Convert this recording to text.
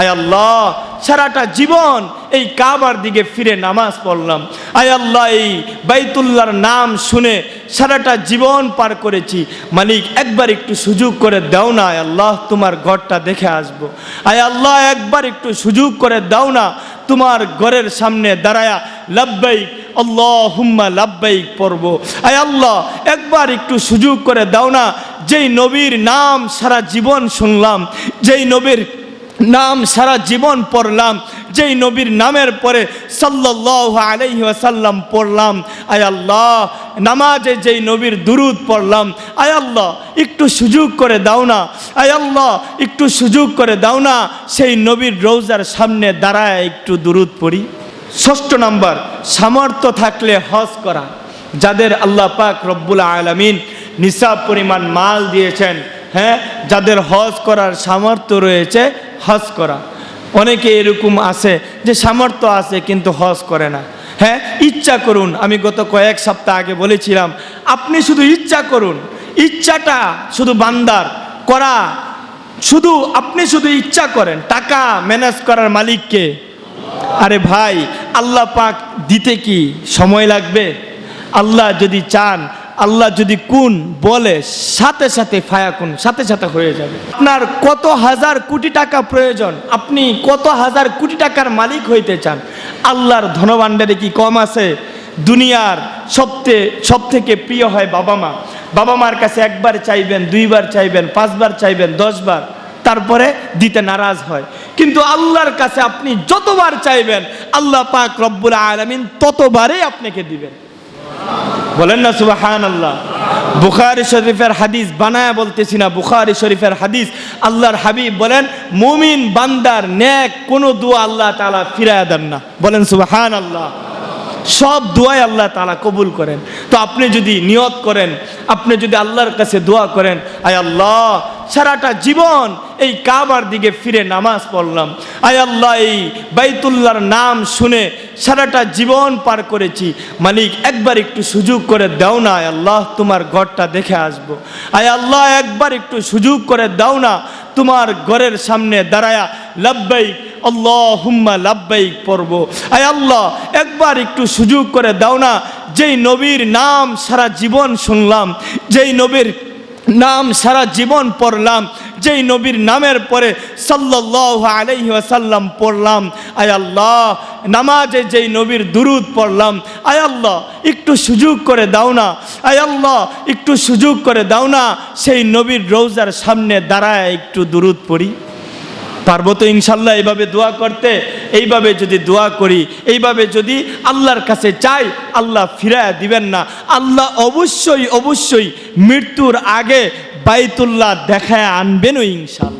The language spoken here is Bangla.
আয় আল্লাহ, সারাটা জীবন এই কাবার দিকে ফিরে নামাজ পড়লাম। আয় আল্লাহ, এই বাইতুল্লাহর নাম শুনে সারাটা জীবন পার করেছি। মালিক, একবার একটু সুযোগ করে দাও না, আয় আল্লাহ, তোমার ঘরটা দেখে আসব। আয় আল্লাহ, একবার একটু সুযোগ করে দাও না, তোমার ঘরের সামনে দাঁড়ায়া লাব্বাইক আল্লাহ হুম্মা লাব্বাইক পড়ব। আয় আল্লাহ, একবার একটু সুযোগ করে দাও না, যেই নবীর নাম সারা জীবন শুনলাম, যেই নবীর নাম সারা জীবন পড়লাম, যেই নবীর নামের পরে সাল্লাহ আলাইহি ওয়াসাল্লাম পড়লাম। আয় আল্লাহ, নামাজে যেই নবীর দুরুদ পড়লাম, আয় আল্লাহ, একটু সুযোগ করে দাও না। আয় আল্লাহ, একটু সুযোগ করে দাও না, সেই নবীর রৌজার সামনে দাঁড়ায় একটু দুরুদ পড়ি। ষষ্ঠ নাম্বার, সামর্থ্য থাকলে হজ করা। যাদের আল্লাহ পাক রব্বুল আলামিন নিসাব পরিমাণ মাল দিয়েছেন হ্যাঁ যাদের হজ করার সামর্থ্য রয়েছে হজ করা। অনেকে এরকম আছে যে সামর্থ্য আছে কিন্তু হজ করে না। হ্যাঁ ইচ্ছা করুন, আমি গত কয়েক সপ্তাহ আগে বলেছিলাম, আপনি শুধু ইচ্ছা করুন, ইচ্ছাটা শুধু বান্দার করা, শুধু আপনি শুধু ইচ্ছা করেন, টাকা ম্যানেজ করার মালিককে আরে ভাই, আল্লাহ পাক দিতে কি সময় লাগবে? আল্লাহ যদি চান আল্লাহ যদি কোন বলে, সাথে সাথে ফায়াকুন সাথে সাথে হয়ে যাবে। আপনার কত হাজার কোটি টাকা প্রয়োজন, আপনি কত হাজার কোটি টাকার মালিক হইতে চান, আল্লাহর ধনভাণ্ডারে কি কম আছে? দুনিয়ার সবথেকে সব থেকে প্রিয় হয় বাবা মা। বাবা মার কাছে একবার চাইবেন, দুইবার চাইবেন, পাঁচবার চাইবেন, দশবার, তারপরে দিতে নারাজ হয়। কিন্তু আল্লাহর কাছে আপনি যতবার চাইবেন, আল্লাহ পাক রব্বুল আলমিন ততবারই আপনাকে দিবেন। বলেন না সুবাহান আল্লাহ বুখারি শরীফের হাদিস বানায়া বলতেছি না, বুখারি শরীফের হাদিস, আল্লাহর হাবিব বলেন, মুমিন বান্দার ন্যাক, কোনো দোয়া আল্লাহ তালা ফিরায় দেন না। বলেন সুবাহান আল্লাহ সব দোয়াই আল্লাহ তালা কবুল করেন। তো আপনি যদি নিয়ত করেন, আপনি যদি আল্লাহর কাছে দোয়া করেন, আয় আল্লাহ, সারাটা জীবন এই কাবার দিকে ফিরে নামাজ পড়লাম। আয় আল্লাহ, এই বাইতুল্লাহর নাম শুনে সারাটা জীবন পার করেছি। মালিক, একবার একটু সুযোগ করে দাও না, আয় আল্লাহ, তোমার ঘরটা দেখে আসব। আয় আল্লাহ, একবার একটু সুযোগ করে দাও না, তোমার ঘরের সামনে দাঁড়ায়া লাব্বাইক আল্লাহ হুম্মা লাব্বাইক পড়ব। আয় আল্লাহ, একবার একটু সুযোগ করে দাও না যেই নবীর নাম সারা জীবন শুনলাম, যেই নবীর নাম সারা জীবন পড়লাম, যেই নবীর নামের পরে সাল্লাহ আলাইহি ওয়াসাল্লাম পড়লাম, আয় আল্লাহ, নামাজে যেই নবীর দুরুদ পড়লাম, আয় আল্লাহ, একটু সুযোগ করে দাও না, আয় আল্লাহ, একটু সুযোগ করে দাও না, সেই নবীর রৌজার সামনে দাঁড়ায় একটু দুরুদ পড়ি। পারব তো ইনশাল্লাহ এইভাবে দোয়া করতে। এইভাবে যদি দোয়া করি, এইভাবে যদি আল্লাহর কাছে চাই, আল্লাহ ফিরায় দিবেন না। আল্লাহ অবশ্যই অবশ্যই মৃত্যুর আগে বাইতুল্লাহ দেখায় আনবেনও ইনশাল্লাহ।